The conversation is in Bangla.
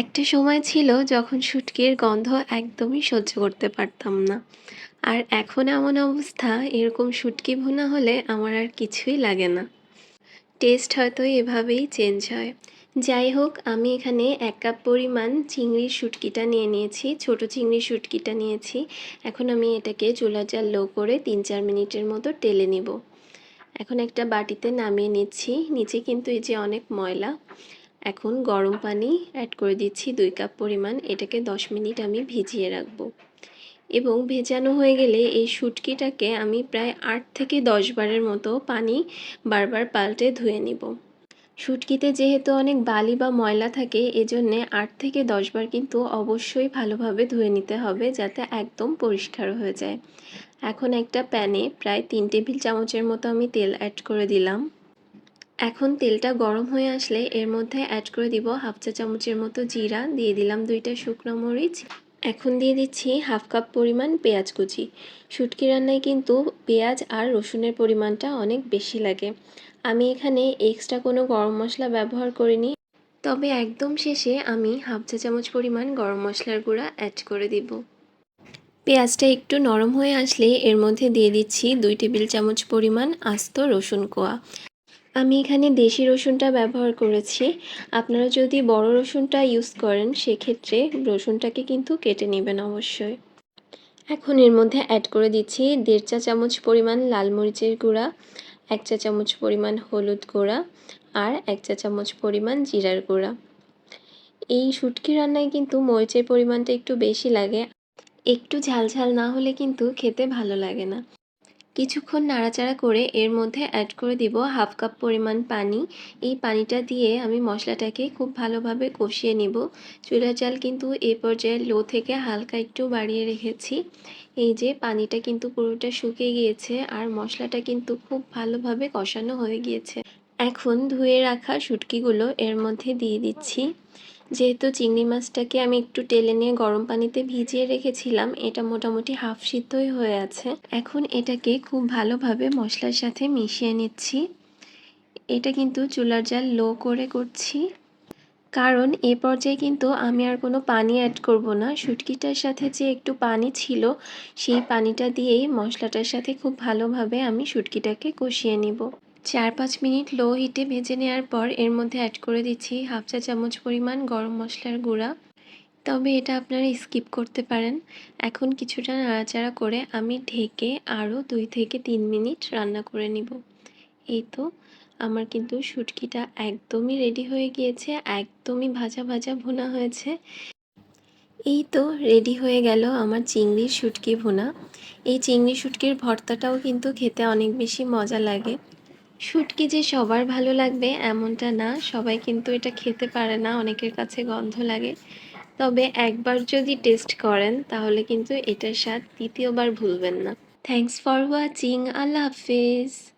একটা সময় ছিল যখন শুটকির গন্ধ একদমই সহ্য করতে পারতাম না। আর এখন এমন অবস্থা, এরকম শুটকি ভুনা হলে আমার আর কিছুই লাগে না। টেস্ট হয়তো এভাবেই চেঞ্জ হয়। যাই হোক, আমি এখানে এক কাপ পরিমাণ চিংড়ির শুটকিটা নিয়ে নিয়েছি, ছোট চিংড়ির শুটকিটা নিয়েছি। এখন আমি এটাকে চুলা জাল লো করে তিন চার মিনিটের মতো টেলে নিব। এখন একটা বাটিতে নামিয়ে নিচ্ছি, নিচে কিন্তু এই যে অনেক ময়লা। এখন গরম পানি অ্যাড করে দিচ্ছি দুই কাপ পরিমাণ। এটাকে দশ মিনিট আমি ভিজিয়ে রাখব। এবং ভেজানো হয়ে গেলে এই শুটকিটাকে আমি প্রায় আট থেকে দশ বারের মতো পানি বারবার পাল্টে ধুয়ে নিব। শুটকিতে যেহেতু অনেক বালি বা ময়লা থাকে, এজন্যে আট থেকে দশ বার কিন্তু অবশ্যই ভালোভাবে ধুয়ে নিতে হবে যাতে একদম পরিষ্কার হয়ে যায়। এখন একটা প্যানে প্রায় তিন টেবিল চামচের মতো আমি তেল অ্যাড করে দিলাম। এখন তেলটা গরম হয়ে আসলে এর মধ্যে অ্যাড করে দিব হাফ চা চামচের মতো জিরা, দিয়ে দিলাম দুইটা শুকনো মরিচ। এখন দিয়ে দিচ্ছি হাফ কাপ পরিমাণ পেঁয়াজ কুচি। শুটকি রান্নায় কিন্তু পেঁয়াজ আর রসুনের পরিমাণটা অনেক বেশি লাগে। আমি এখানে এক্সট্রা কোনো গরম মশলা ব্যবহার করিনি। তবে একদম শেষে আমি হাফ চা চামচ পরিমাণ গরম মশলার গুঁড়া অ্যাড করে দিব। পেঁয়াজটা একটু নরম হয়ে আসলে এর মধ্যে দিয়ে দিচ্ছি দুই টেবিল চামচ পরিমাণ আস্ত রসুন কোয়া। আমি এখানে দেশি রসুনটা ব্যবহার করেছি। আপনারা যদি বড় রসুনটা ইউজ করেন, সেক্ষেত্রে রসুনটাকে কিন্তু কেটে নেবেন অবশ্যই। এখন এর মধ্যে অ্যাড করে দিচ্ছি দেড় চা চামচ পরিমাণ লাল মরিচের গুঁড়া, এক চা চামচ পরিমাণ হলুদ গুঁড়া আর এক চা চামচ পরিমাণ জিরার গুঁড়া। এই শুটকি রান্নায় কিন্তু মরিচের পরিমাণটা একটু বেশি লাগে। একটু ঝাল ঝাল না হলে কিন্তু খেতে ভালো লাগে না। কিছুক্ষণ নাড়াচাড়া করে এর মধ্যে অ্যাড করে দিব হাফ কাপ পরিমাণ পানি। এই পানিটা দিয়ে আমি মশলাটাকে খুব ভালোভাবে কষিয়ে নিব। চুলার চাল কিন্তু এ পর্যায়ে লো থেকে হালকা একটু বাড়িয়ে রেখেছি। এই যে পানিটা কিন্তু পুরোটা শুকিয়ে গিয়েছে আর মশলাটা কিন্তু খুব ভালোভাবে কষানো হয়ে গিয়েছে। এখন ধুয়ে রাখা শুটকিগুলো এর মধ্যে দিয়ে দিচ্ছি। যেহেতু চিংড়ি মাছটাকে আমি একটু টেলে নিয়ে গরম পানিতে ভিজিয়ে রেখেছিলাম, এটা মোটামুটি হাফ সিদ্ধই হয়ে আছে। এখন এটাকে খুব ভালোভাবে মশলার সাথে মিশিয়ে নিচ্ছি। এটা কিন্তু চুলার জাল লো করে করছি। কারণ এ পর্যায়ে কিন্তু আমি আর কোনো পানি অ্যাড করব না। শুটকিটার সাথে যে একটু পানি ছিল, সেই পানিটা দিয়েই মশলাটার সাথে খুব ভালোভাবে আমি শুটকিটাকে কষিয়ে নিব। চার পাঁচ মিনিট লো হিটে ভেজে নেওয়ার পর এর মধ্যে অ্যাড করে দিচ্ছি হাফ চা চামচ পরিমাণ গরম মশলার গুঁড়া। তবে এটা আপনারা স্কিপ করতে পারেন। এখন কিছুটা নাড়াচাড়া করে আমি ঢেকে আরও দুই থেকে তিন মিনিট রান্না করে নিব। এই তো, আমার কিন্তু শুটকিটা একদমই রেডি হয়ে গিয়েছে, একদমই ভাজা ভাজা ভুনা হয়েছে। এই তো রেডি হয়ে গেল আমার চিংড়ির শুটকি ভুনা। এই চিংড়ি শুটকির ভর্তাটাও কিন্তু খেতে অনেক বেশি মজা লাগে। শুটকি যে সবার ভালো লাগবে, এমনটা না। সবাই কিন্তু এটা খেতে পারে না, অনেকের কাছে গন্ধ লাগে। তবে একবার যদি টেস্ট করেন, তাহলে কিন্তু এটার স্বাদ দ্বিতীয়বার ভুলবেন না। থ্যাংকস ফর ওয়াচিং আল্লাহ হাফিজ।